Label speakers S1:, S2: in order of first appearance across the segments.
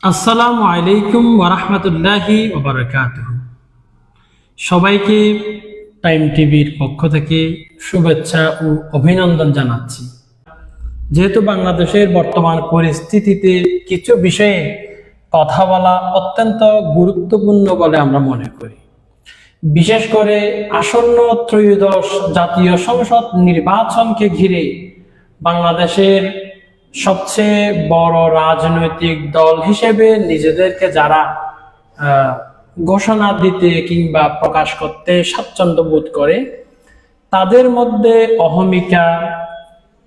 S1: আসসালামু আলাইকুম ওরহমতুল্লাহি ওবরাকাত সবাইকে টাইম টিভির পক্ষ থেকে শুভেচ্ছা ও অভিনন্দন জানাচ্ছি। যেহেতু বাংলাদেশের বর্তমান পরিস্থিতিতে কিছু বিষয়ে কথা বলা অত্যন্ত গুরুত্বপূর্ণ বলে আমরা মনে করি। বিশেষ করে আসন্ন ত্রয়োদশ জাতীয় সংসদ নির্বাচনকে ঘিরে বাংলাদেশের সবচেয়ে বড় রাজনৈতিক দল হিসেবে নিজেদেরকে যারা ঘোষণা দিতে কিংবা প্রকাশ করতে স্বাচ্ছন্দ্য বোধ করে, তাদের মধ্যে অহমিকা,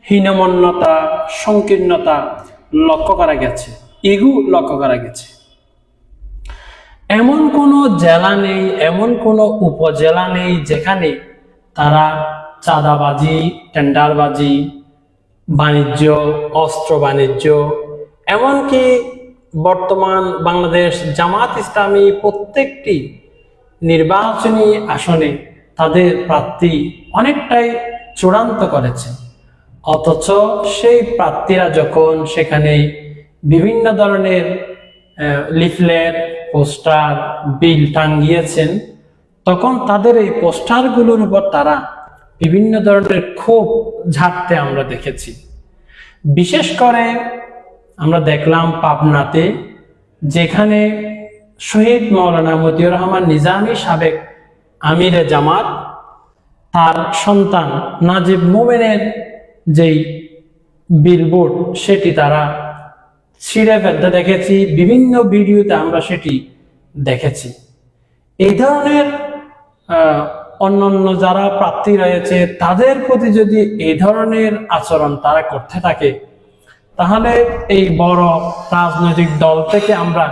S1: হীনমন্যতা, সংকীর্ণতা লক্ষ্য করা গেছে, এগু লক্ষ্য করা গেছে। এমন কোনো জেলা নেই, এমন কোনো উপজেলা নেই যেখানে তারা চাঁদাবাজি, টেন্ডারবাজি বাণিজ্য, অস্ত্র বাণিজ্য, এমনকি বর্তমান বাংলাদেশ জামাত ইসলামী প্রত্যেকটি নির্বাচনী আসনে তাদের প্রার্থী অনেকটাই চূড়ান্ত করেছে। অথচ সেই প্রার্থীরা যখন সেখানে বিভিন্ন ধরনের লিফলেট, পোস্টার, বিল টাঙ্গিয়েছেন তখন তাদের এই পোস্টারগুলোর উপর তারা বিভিন্ন ধরনের ক্ষোভ ঝাড়তে আমরা দেখেছি। বিশেষ করে আমরা দেখলাম পাবনাতে, যেখানে শহীদ মৌলানা মতিউর রহমান নিজামী সাবেক আমিরে জামাত, তার সন্তান নাজিব মোমেনের যেই বিলবোর্ড সেটি তারা ছিঁড়ে ফেলতে দেখেছি। বিভিন্ন ভিডিওতে আমরা সেটি দেখেছি। এই ধরনের অন্যান্য যারা প্রার্থী রয়েছে, তাদের প্রতি যদি এই ধরনের আচরণ তারা করতে থাকে, তাহলে এই বড় রাজনৈতিক দল থেকে আমরা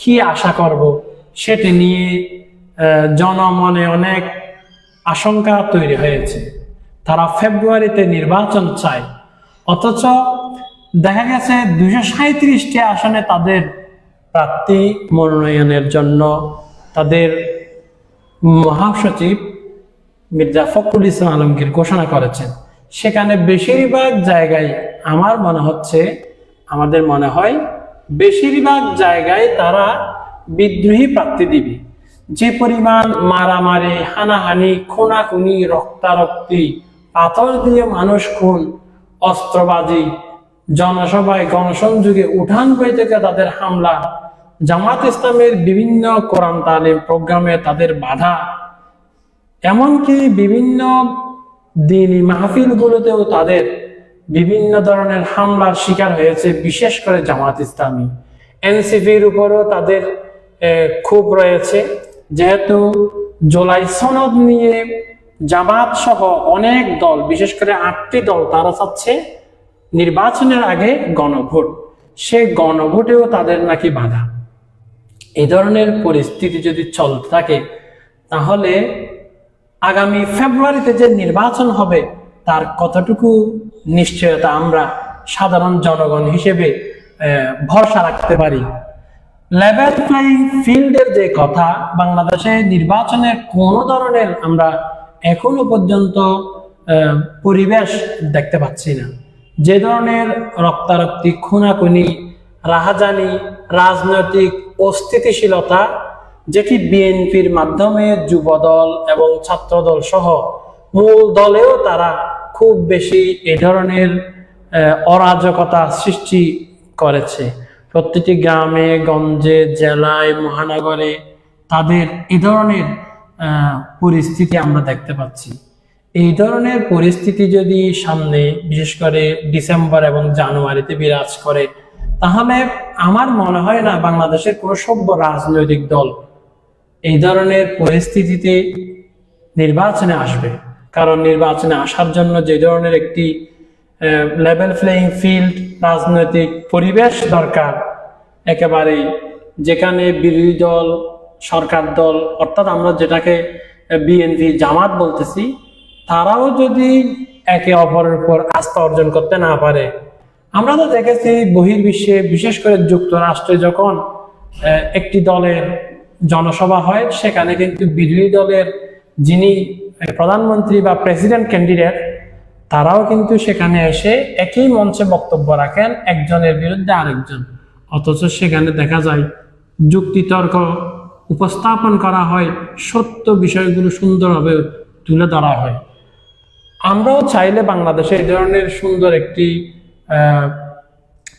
S1: কি আশা করব সেটি নিয়ে জনমনে অনেক আশঙ্কা তৈরি হয়েছে। তারা ফেব্রুয়ারিতে নির্বাচন চায়, অথচ দেখা গেছে দুশো সাঁত্রিশটি আসনে তাদের প্রার্থী মনোনয়নের জন্য তাদের মহাসচিব মির্জা ফখরুল ইসলাম আলমগীর ঘোষণা করেছেন। সেখানে বেশিরভাগ জায়গায় আমার মনে হচ্ছে, আমাদের মনে হয় বেশিরভাগ জায়গায় তারা বিদ্রোহী প্রার্থী দিবে। যে পরিমাণ মারামারি, হানাহানি, খুনাখুনি, রক্তারক্তি, পাথর দিয়ে মানুষ খুন, অস্ত্রবাজি, জনসভায় গণসংযোগে উঠান বই থেকে তাদের হামলা, জামাত ইসলামের বিভিন্ন কোরআন তালিম প্রোগ্রামে তাদের বাধা এমনকি বিভিন্ন দিনী মাহফিলগুলোতেও তাদের বিভিন্ন ধরনের হামলার শিকার হয়েছে, বিশেষ করে জামাত ইসলামী। এনসিপির উপরও তাদের ক্ষোভ রয়েছে। যেহেতু জুলাই সনদ নিয়ে জামাত সহ অনেক দল, বিশেষ করে আটটি দল তারা চাচ্ছে নির্বাচনের আগে গণভোট। সে গণভোটেও তাদের নাকি বাধা। এ ধরনের পরিস্থিতি যদি চলতে থাকে, তাহলে আগামী ফেব্রুয়ারিতে যে নির্বাচন হবে, তার কতটুকু নিশ্চয়তা আমরা সাধারণ জনগণ হিসেবে ভরসা রাখতে পারি? লেভেল প্লেইং ফিল্ডের যে কথা, বাংলাদেশে নির্বাচনের কোন ধরনের আমরা এখনও পর্যন্ত পরিবেশ দেখতে পাচ্ছি না। যে ধরনের রক্তারক্তি, খুনাখুনি, রাহাজানি, রাজনৈতিক অস্থিতিশীলতা যেটি বিএনপির মাধ্যমে যুবদল এবং ছাত্রদল সহ মূল দলেও তারা খুব বেশি এ ধরনের অরাজকতা সৃষ্টি করেছে। প্রতিটি গ্রামে, গঞ্জে, জেলায়, মহানগরে তাদের এ ধরনের পরিস্থিতি আমরা দেখতে পাচ্ছি। এই ধরনের পরিস্থিতি যদি সামনে, বিশেষ করে ডিসেম্বর এবং জানুয়ারিতে বিরাজ করে, তাহলে আমার মনে হয় না বাংলাদেশের কোনো সভ্য রাজনৈতিক দল এই ধরনের পরিস্থিতিতে নির্বাচনে আসবে। কারণ নির্বাচনে আসার জন্য যে ধরনের একটি লেভেল প্লেইং ফিল্ড রাজনৈতিক পরিবেশ দরকার। একেবারে যেখানে বিরোধী দল, সরকার দল, অর্থাৎ আমরা যেটাকে বিএনপি জামাত বলতেছি, তারাও যদি একে অপরের উপর আস্থা অর্জন করতে না পারে। আমরা তো দেখেছি বহির্বিশ্বে বিশেষ করে যুক্তরাষ্ট্রে যখন একটি দলের জনসভা হয়, সেখানে কিন্তু বিরোধী দলের যিনি প্রধানমন্ত্রী বা প্রেসিডেন্ট ক্যান্ডিডেট তারাও কিন্তু সেখানে এসে একই মঞ্চে বক্তব্য রাখেন, একজনের বিরুদ্ধে আরেকজন। অথচ সেখানে দেখা যায়, যুক্তিতর্ক উপস্থাপন করা হয়, সত্য বিষয়গুলো সুন্দরভাবে তুলে ধরা হয়। আমরাও চাইলে বাংলাদেশে এই ধরনের সুন্দর একটি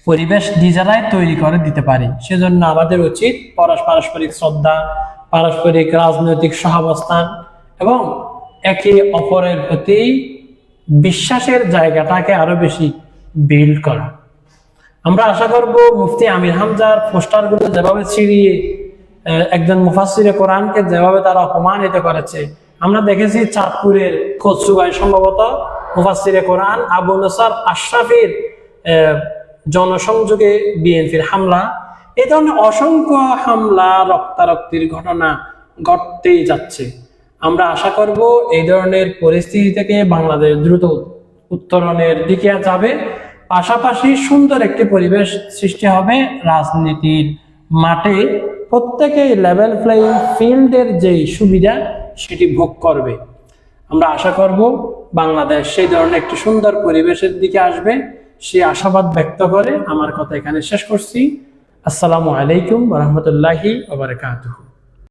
S1: পরিবেশ নিজেরাই তৈরি করে দিতে পারি। সেজন্য আমাদের উচিত পরস- পারস্পরিক শ্রদ্ধা, পারস্পরিক রাজনৈতিক সহাবস্থান এবং একে অপরের প্রতি বিশ্বাসের জায়গাটাকে আরও বেশি বিল্ড করা। আমরা আশা করব মুফতি আমির হামজার পোস্টারগুলো যেভাবে ছিঁড়িয়ে একজন মুফাসিরে কোরআনকে যেভাবে তারা অপমানিত করেছে, আমরা দেখেছি চাঁদপুরের কচুগায় সম্ভবত মুফাসিরে কোরআন আবু নসার আশরাফির জনসংযোগে বিএনপির হামলা, এ ধরনের অসংখ্য হামলা, রক্তারক্তির ঘটনা ঘটতেই যাচ্ছে। আমরা আশা করব এই ধরনের পরিস্থিতি থেকে বাংলাদেশ দ্রুত উত্তরণের দিকে যাবে। পাশাপাশি সুন্দর একটি পরিবেশ সৃষ্টি হবে রাজনীতির মাঠে। প্রত্যেকেই লেভেল প্লেইং ফিল্ডের যে সুবিধা, সেটি ভোগ করবে। আমরা আশা করব বাংলাদেশ সেই ধরনের একটি সুন্দর পরিবেশের দিকে আসবে। সেই আশাবাদ ব্যক্ত করে আমার কথা এখানে শেষ করছি। আসসালামু আলাইকুম রহমতুল্লাহি ওবরাকাতুহু